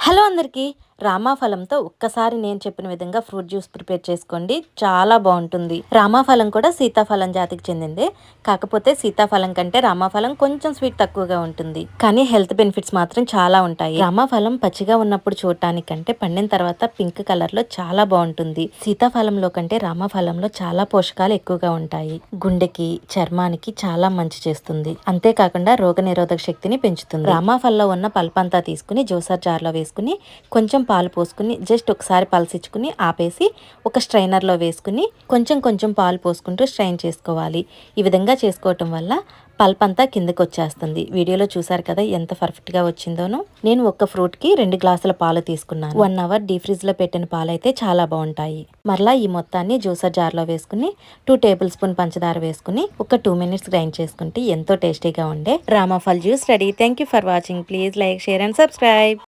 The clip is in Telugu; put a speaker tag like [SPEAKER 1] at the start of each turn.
[SPEAKER 1] హలో అందరికీ రామాఫలంతో ఒక్కసారి నేను చెప్పిన విధంగా ఫ్రూట్ జ్యూస్ ప్రిపేర్ చేసుకోండి. చాలా బాగుంటుంది. రామాఫలం కూడా సీతాఫలం జాతికి చెందిందే. కాకపోతే సీతాఫలం కంటే రామాఫలం కొంచెం స్వీట్ తక్కువగా ఉంటుంది. కానీ హెల్త్ బెనిఫిట్స్ మాత్రం చాలా ఉంటాయి. రామాఫలం పచ్చిగా ఉన్నప్పుడు చూడటానికంటే పండిన తర్వాత పింక్ కలర్లో చాలా బాగుంటుంది. సీతాఫలంలో కంటే రామాఫలంలో చాలా పోషకాలు ఎక్కువగా ఉంటాయి. గుండెకి చర్మానికి చాలా మంచి చేస్తుంది. అంతేకాకుండా రోగ నిరోధక శక్తిని పెంచుతుంది. రామాఫల్లో ఉన్న పల్పంతా తీసుకుని జ్యూసర్ జార్లో వేసుకుని కొంచెం పాలు పోసుకుని జస్ట్ ఒకసారి పలసించుకుని ఆపేసి ఒక స్ట్రైనర్లో వేసుకుని కొంచెం కొంచెం పాలు పోసుకుంటూ స్ట్రైన్ చేసుకోవాలి. ఈ విధంగా చేసుకోవటం వల్ల పల్ప్ అంతా కిందకి వచ్చేస్తుంది. వీడియోలో చూసారు కదా ఎంత పర్ఫెక్ట్గా వచ్చిందోనో. నేను ఒక్క ఫ్రూట్కి రెండు గ్లాసుల పాలు తీసుకున్నాను. వన్ అవర్ డీ ఫ్రిడ్జ్లో పెట్టిన పాలు అయితే చాలా బాగుంటాయి. మరలా ఈ మొత్తాన్ని జ్యూసర్ జార్లో వేసుకుని టూ టేబుల్ స్పూన్ పంచదార వేసుకుని ఒక టూ మినిట్స్ గ్రైండ్ చేసుకుంటే ఎంతో టేస్టీగా ఉండే. రామాఫల్ juice ready thank you for watching please like share and subscribe